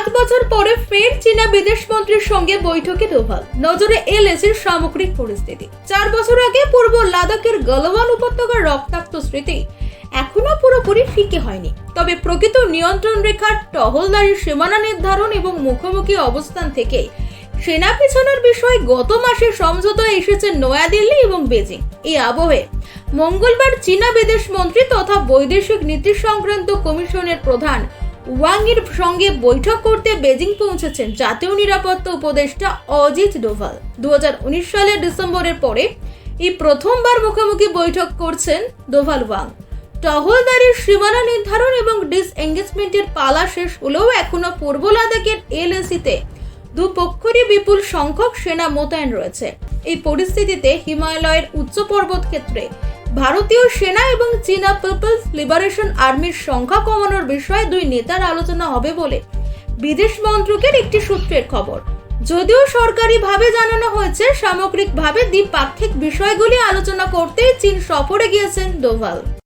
সাত বছর পরে ফের চীনা বিদেশ মন্ত্রীর সঙ্গে বৈঠকে দোভাল নজরে এলএসির সামগ্রিক পরিস্থিতি। চার বছর আগে পূর্ব লাদাখের গলওয়ান উপত্যকার রক্তাক্ত স্মৃতি এখনও পুরোপুরি ফিকে হয়নি। তবে প্রকৃত নিয়ন্ত্রণ রেখার টহলদারির সীমানা নির্ধারণ এবং মুখোমুখি অবস্থান থেকে সেনা পিছনের বিষয়ে গত মাসে সমঝোতায় এসেছে নয়াদিল্লি এবং বেজিং। এই আবহে মঙ্গলবার চীনা বিদেশ মন্ত্রী তথা বৈদেশিক নীতি সংক্রান্ত কমিশনের প্রধান ওয়াং এর সঙ্গে বৈঠক করতে বেজিং পৌঁছেছেন জাতীয় নিরাপত্তা উপদেষ্টা অজিত ডোভাল। দুহাজার উনিশ সালের ডিসেম্বরের পরে এই প্রথমবার মুখোমুখি বৈঠক করছেন ডোভাল ওয়াং। টহলদারির সীমানা নির্ধারণ এবং ডিসএঙ্গেজমেন্টের পালা শেষ হলেও এখনও পূর্ব লাদাখের এলএসিতে দুপক্ষেরই বিপুল সংখ্যক সেনা মোতায়েন রয়েছে। এই পরিস্থিতিতে হিমালয়ের উচ্চ পর্বত ক্ষেত্রে ভারতীয় সেনা এবং চীনা পিপলস লিবারেশন আর্মির সংখ্যা কমানোর বিষয়ে দুই নেতার আলোচনা হবে বলে বিদেশ মন্ত্রকের একটি সূত্রের খবর। যদিও সরকারিভাবে জানানো হয়েছে, সামগ্রিকভাবে দ্বিপাক্ষিক বিষয়গুলি আলোচনা করতে চীন সফরে গিয়েছেন ডোভাল।